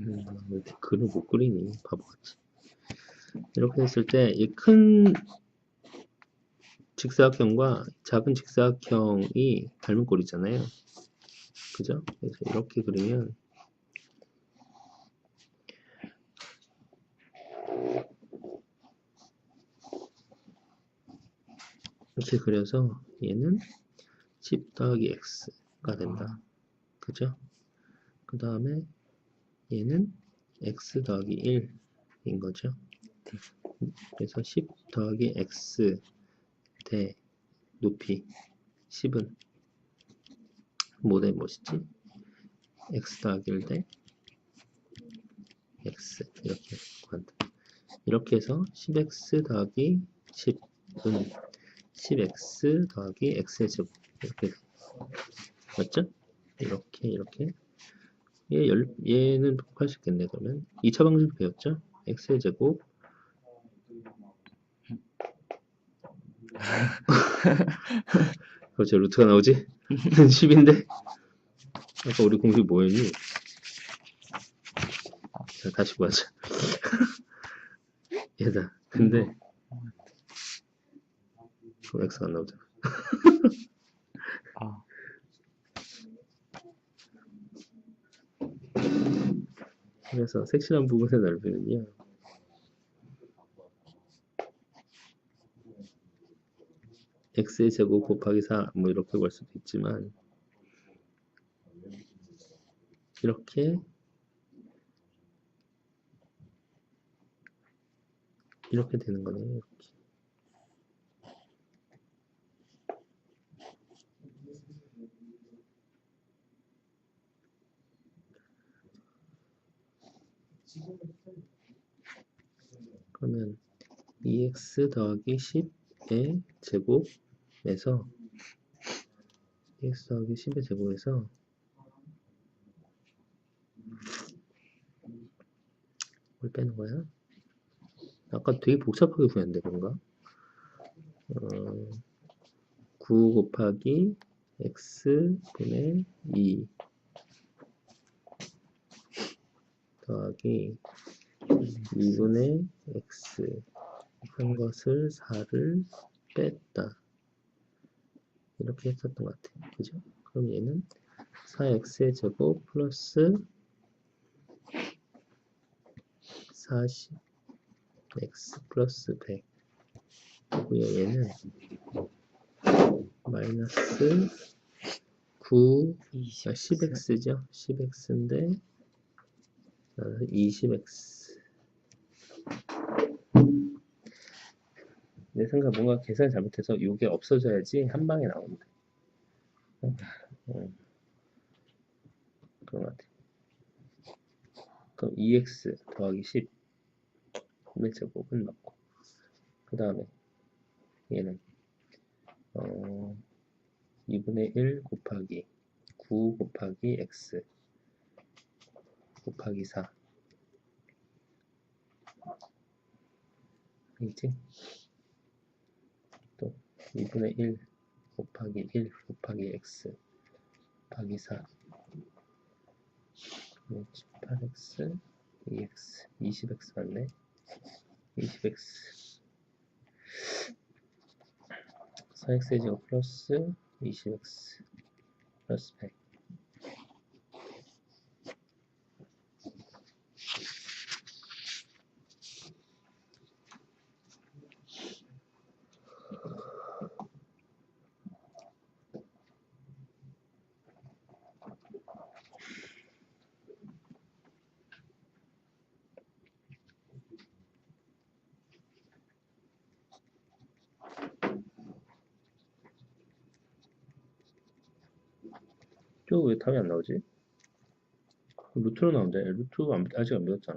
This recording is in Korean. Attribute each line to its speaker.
Speaker 1: 음, 왜 이렇게 글을 못 그리니 바보같이 이렇게 했을 때 이 큰 직사각형과 작은 직사각형이 닮은 꼴이잖아요 그죠? 그래서 이렇게 그리면 이렇게 그려서 얘는 10 더하기 x가 된다 그죠? 그 다음에 얘는 x 더하기 1인 거죠. 그래서 10 더하기 x 대 높이 10은 뭐대 무엇이지? x 더하기 1대 x 이렇게 구한다. 이렇게 해서 10x 더하기 10은 10x 더하기 x의 제곱 이렇게 맞죠? 이렇게 이렇게 얘 열, 얘는 독할 수 있겠네 그러면 2차 방식 배웠죠? x의 제곱 그렇죠 루트가 나오지? 10인데 아까 우리 공식 뭐였니? 자 다시 구하자 얘다 근데 그럼 x가 안 나오잖아
Speaker 2: 아,
Speaker 1: 그래서 색칠한 부분의 넓이는요. x의 제곱 곱하기 4, 뭐 이렇게 볼 수도 있지만 이렇게 이렇게 되는 거네요. 이렇게. 그러면 2x 더하기 10의 제곱에서 2x 더하기 10의 제곱에서 뭘 빼는 거야? 아까 되게 복잡하게 구했는데 그런가? 어, 9 곱하기 x 분의 2 더하기 2분의 x 한 것을 4를 뺐다. 이렇게 했었던 것 같아요. 그죠? 그럼 얘는 4x의 제곱 플러스 40x 플러스 100 그리고 얘는 마이너스 9
Speaker 2: 20.
Speaker 1: 아, 10x죠. 10x인데 20x 내 생각 뭔가 계산 잘못해서 이게 없어져야지 한 방에 나온다. 어, 어. 그런 것 같아. 그럼 2x 더하기 10의 제곱은 맞고 그 다음에 얘는 어, 2분의 1 곱하기 9 곱하기 x 곱하기 4 이지? 또 2분의 1 곱하기 1 곱하기 x 곱하기 4 18x 2x 20x 맞네. 20x 4x의 제곱 플러스 20x 플러스 100 저거 왜 답이 안 나오지? 루트로 나오는데 루트 안, 아직 안 배웠잖아